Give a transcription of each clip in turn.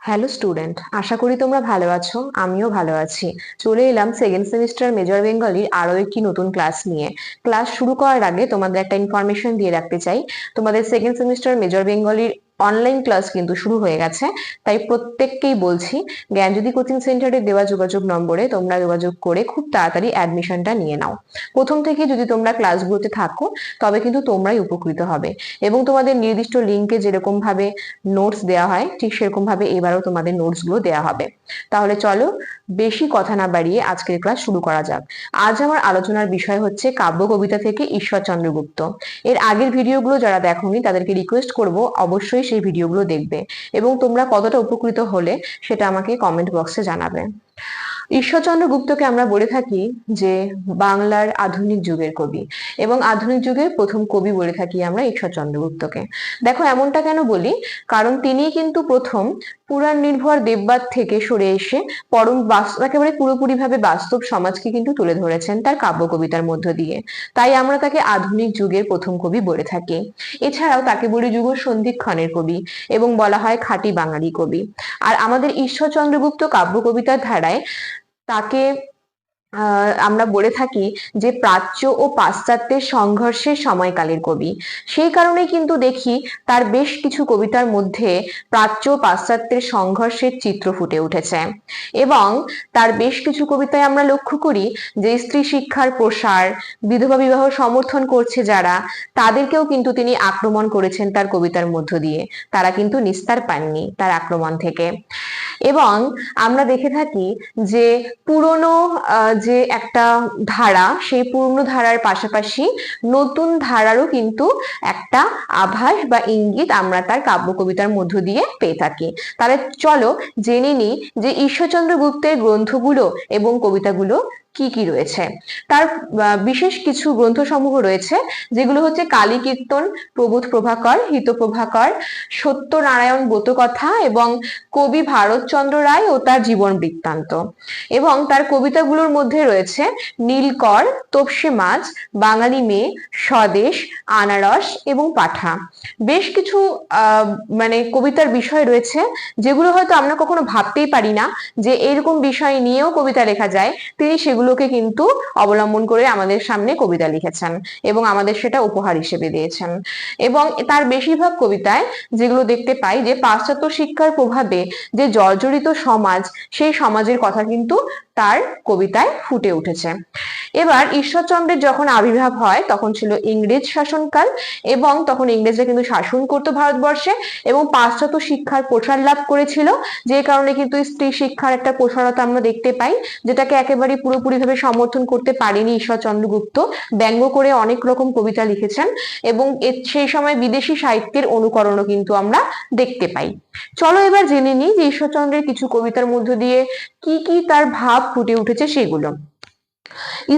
Hello student আশা করি তোমরা ভালো আছো, আমিও ভালো আছি। চলে এলাম সেকেন্ড সেমিস্টার মেজর বেঙ্গলির আরও একটি নতুন ক্লাস নিয়ে। ক্লাস শুরু করার আগে তোমাদের একটা ইনফরমেশন দিয়ে রাখতে চাই। তোমাদের সেকেন্ড সেমিস্টার মেজর বেঙ্গলির অনলাইন ক্লাস কিন্তু শুরু হয়ে গেছে। তাই প্রত্যেককেই বলছি জ্ঞানজ্যোতি কোচিং সেন্টারে দেওয়া যোগাযোগ নম্বরে তোমরা যোগাযোগ করে খুব তাড়াতাড়ি অ্যাডমিশনটা নিয়ে নাও। প্রথম থেকে যদি তোমরা ক্লাসগুলোতে থাকো, তবে কিন্তু তোমরাই উপকৃত হবে। এবং তোমাদের নির্দিষ্ট লিঙ্কে যেরকম ভাবে নোটস দেওয়া হয়, ঠিক সেরকম ভাবে এবারও তোমাদের নোটসগুলো দেওয়া হবে। তাহলে চলো বেশি কথা না বাড়িয়ে আজকের ক্লাস শুরু করা যাক। আজ আমার আলোচনার বিষয় হচ্ছে কাব্য কবিতা থেকে ঈশ্বরচন্দ্র গুপ্ত এর আগের ভিডিওগুলো যারা দেখোনি, তাদেরকে রিকোয়েস্ট করব অবশ্যই সেই ভিডিওগুলো দেখবে এবং তোমরা কতটা উপকৃত হলে সেটা আমাকে কমেন্ট বক্সে জানাবে। ঈশ্বরচন্দ্র গুপ্তকে আমরা বলে থাকি যে বাংলার আধুনিক যুগের কবি এবং আধুনিক যুগের প্রথম কবি বলে থাকি আমরা ঈশ্বরচন্দ্র গুপ্তকে। দেখো, এমনটা কেন বলি? কারণ তিনি কিন্তু প্রথম পুরাণ নির্ভর দেববাদ থেকে সরে এসে পরম একেবারে পুরোপুরি ভাবে বাস্তব সমাজকে কিন্তু তুলে ধরেছেন তার কাব্য কবিতার মধ্য দিয়ে। তাই আমরা তাকে আধুনিক যুগের প্রথম কবি বলে থাকি। এছাড়াও তাকে বলি যুগ সন্ধিক্ষণের কবি এবং বলা হয় খাঁটি বাঙালি কবি। আর আমাদের ঈশ্বরচন্দ্র গুপ্ত কাব্য কবিতার ধারায় তাকে আহ, আমরা বলে থাকি যে প্রাচ্য ও পাশ্চাত্যের সংঘর্ষের সময়কালের কবি। সেই কারণে কিন্তু দেখি তার বেশ কিছু কবিতার মধ্যে প্রাচ্য ও পাশ্চাত্যের সংঘর্ষের চিত্র ফুটে উঠেছে। এবং তার বেশ কিছু কবিতায় আমরা লক্ষ্য করি যে স্ত্রী শিক্ষার প্রসার, বিধবা বিবাহ সমর্থন করছে যারা, তাদেরকেও কিন্তু তিনি আক্রমণ করেছেন তার কবিতার মধ্য দিয়ে। তারা কিন্তু নিস্তার পাননি তার আক্রমণ থেকে। এবং আমরা দেখে থাকি যে পুরনো যে একটা ধারা, সেই পুরনো ধারার পাশাপাশি নতুন ধারারও কিন্তু একটা আভাস বা ইঙ্গিত আমরা তার কাব্য কবিতার মধ্য দিয়ে পেয়ে থাকি। তাহলে চলো জেনে নিই যে ঈশ্বরচন্দ্র গুপ্তের গ্রন্থগুলো এবং কবিতাগুলো কি কি রয়েছে? তার বিশেষ কিছু গ্রন্থসমূহ রয়েছে, যেগুলো হচ্ছে কালী কীর্তন, প্রবোধ প্রভাকর, হিতপ্রভাকর, সত্যনারায়ণ ব্রতকথা এবং কবি ভারতচন্দ্র রায় ও তার জীবন বৃত্তান্ত। এবং তার কবিতাগুলোর মধ্যে রয়েছে নীলকর, তোপসে মাছ, বাঙালি মেয়ে, স্বদেশ, আনারস এবং পাঠা। বেশ কিছু মানে কবিতার বিষয় রয়েছে, যেগুলো হয়তো আমরা কখনো ভাবতেই পারি না যে এরকম বিষয় নিয়েও কবিতা লেখা যায়, তিনি সেগুলোকে কিন্তু অবলম্বন করে আমাদের সামনে কবিতা লিখেছেন এবং আমাদের সেটা উপহার হিসেবে দিয়েছেন। এবং তার বেশিরভাগ কবিতায় যেগুলো দেখতে পাই যে পাশ্চাত্য শিক্ষার প্রভাবে যে জর্জরিত সমাজ, সেই সমাজের কথা কিন্তু তার কবিতায় ফুটে উঠেছে। এবার ঈশ্বরচন্দ্রের যখন আবির্ভাব হয়, তখন ছিল ইংরেজ শাসনকাল এবং তখন ইংরেজরা কিন্তু শাসন করতো ভারতবর্ষে এবং পাশ্চাত্য শিক্ষার প্রসার লাভ করেছিল। যে কারণে কিন্তু স্ত্রী শিক্ষার একটা প্রসারতা আমরা দেখতে পাই, যেটাকে একেবারে পুরোপুরিভাবে সমর্থন করতে পারেনি ঈশ্বরচন্দ্র গুপ্ত ব্যঙ্গ করে অনেক রকম কবিতা লিখেছেন এবং সেই সময় বিদেশি সাহিত্যের অনুকরণও কিন্তু আমরা দেখতে পাই। চলো এবার জেনে নিই যে ঈশ্বরচন্দ্রের কিছু কবিতার মধ্য দিয়ে কি কি তার ভাব ফুটে উঠেছে সেগুলো।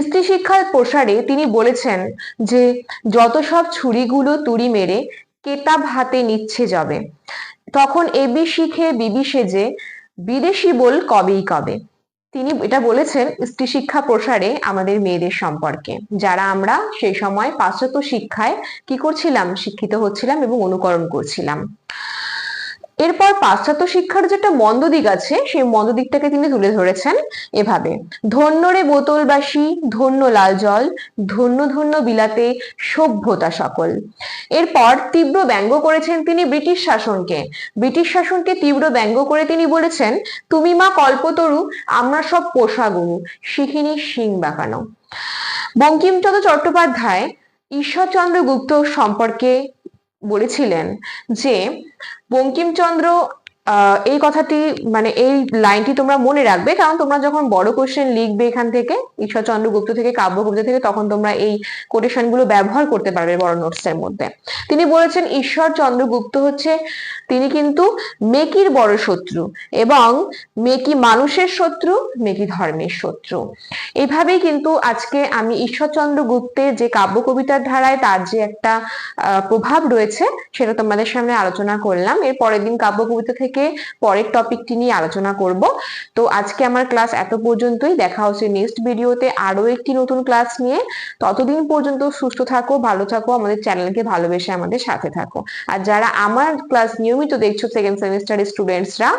স্ত্রী শিক্ষার প্রসারে তিনি বলেছেন যে, যত সব ছুরিগুলো তুড়ি মেরে কেতাব হাতে নিচ্ছে যাবে। তখন এবি শিখে বিবি সেজে, বিদেশি বল কবেই কবে? তিনি এটা বলেছেন স্ত্রী শিক্ষা প্রসারে আমাদের মেয়েদের সম্পর্কে। যারা আমরা সেই সময় পাশ্চাত্য শিক্ষায় কি করছিলাম? শিক্ষিত হচ্ছিলাম এবং অনুকরণ করছিলাম। এরপর পাশ্চাত্য শিক্ষার যেটা মন্দ দিক আছে, সেই মন্দ দিকটাকে তিনি তুলে ধরেছেন এভাবে। ধন্য রে বোতলবাসী, ধন্য লাল জল, ধন্য ধন্য বিলাতে সভ্যতা সকল। এরপর তীব্র ব্যঙ্গ করেছেন তিনি ব্রিটিশ শাসনকে। ব্রিটিশ শাসনকে তীব্র ব্যঙ্গ করে তিনি বলেছেন, তুমি মা কল্পতরু, আমরা সব পোষা শিখিনি শিং বাঁকানো। বঙ্কিমচন্দ্র চট্টোপাধ্যায় ঈশ্বরচন্দ্র গুপ্ত সম্পর্কে বলেছিলেন যে বঙ্কিমচন্দ্র এই কথাটি মানে এই লাইনটি তোমরা মনে রাখবে, কারণ তোমরা যখন বড় কোশ্চেন লিখবে এখান থেকে, ঈশ্বরচন্দ্র গুপ্ত থেকে কাব্য কবিতা থেকে, তখন তোমরা এই কোটেশনগুলো ব্যবহার করতে পারবে বড় নোটস এর মধ্যে। তিনি বলেছেন, ঈশ্বরচন্দ্র গুপ্ত হচ্ছে, তিনি কিন্তু মেকির বড় শত্রু এবং মেকি মানুষের শত্রু, মেকি ধর্মের শত্রু। এইভাবেই কিন্তু আজকে আমি ঈশ্বরচন্দ্র গুপ্তের যে কাব্য কবিতার ধারায় তার যে একটা প্রভাব রয়েছে, সেটা তোমাদের সামনে আলোচনা করলাম। এর পরের দিন কাব্য কবিতা থেকে থেকে পরের টপিকটি নিয়ে আলোচনা করব। তো আজকে আমার ক্লাস এত পর্যন্তই। দেখা হচ্ছে নেক্সট ভিডিওতে আরও একটি নতুন ক্লাস নিয়ে। ততদিন পর্যন্ত সুস্থ থাকো, ভালো থাকো, আমাদের চ্যানেলকে ভালোবেসে আমাদের সাথে থাকো। আর যারা আমার ক্লাস নিয়মিত দেখছ সেকেন্ড সেমিস্টারের স্টুডেন্টসরা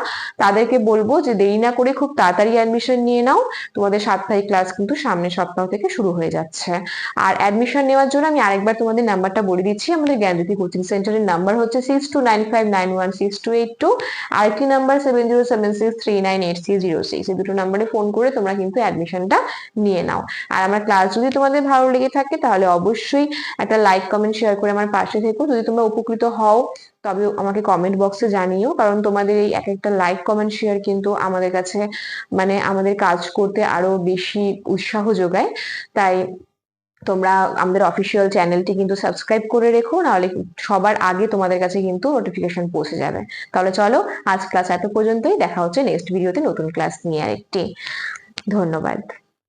তাদেরকে বলব যে দেরি না করে খুব তাড়াতাড়ি অ্যাডমিশন নিয়ে নাও। তোমাদের সাপ্তাহিক ক্লাস কিন্তু সামনের সপ্তাহ থেকে শুরু হয়ে যাচ্ছে। আর অ্যাডমিশন নেওয়ার জন্য আমি আরেকবার তোমাদের নাম্বারটা বলে দিচ্ছি। আমাদের জ্ঞানজ্যোতি কোচিং সেন্টারের নাম্বার হচ্ছে six two nine five nine one six two eight two আরেকটি number seven zero seven six three nine eight six zero six এই দুটো নাম্বারে ফোন করে তোমরা কিন্তু অ্যাডমিশনটা নিয়ে নাও। আর আমার ক্লাস যদি তোমাদের ভালো লেগে থাকে, তাহলে অবশ্যই একটা লাইক কমেন্ট শেয়ার করে আমার পাশে থেকো। যদি তোমরা উপকৃত হও, তবে আমাকে কমেন্ট বক্সে জানিও। কারণ তোমাদের এই এক একটা লাইক কমেন্ট শেয়ার কিন্তু আমাদের কাছে মানে আমাদের কাজ করতে আরও বেশি উৎসাহ যোগায়। তাই তোমরা আমাদের অফিসিয়াল চ্যানেলটি কিন্তু সাবস্ক্রাইব করে রেখো, নাহলে সবার আগে তোমাদের কাছে কিন্তু নোটিফিকেশন পৌঁছে যাবে। তাহলে চলো, আজ ক্লাস এত পর্যন্তই, দেখা হচ্ছে নেক্সট ভিডিওতে নতুন ক্লাস নিয়ে আরেকটি। ধন্যবাদ।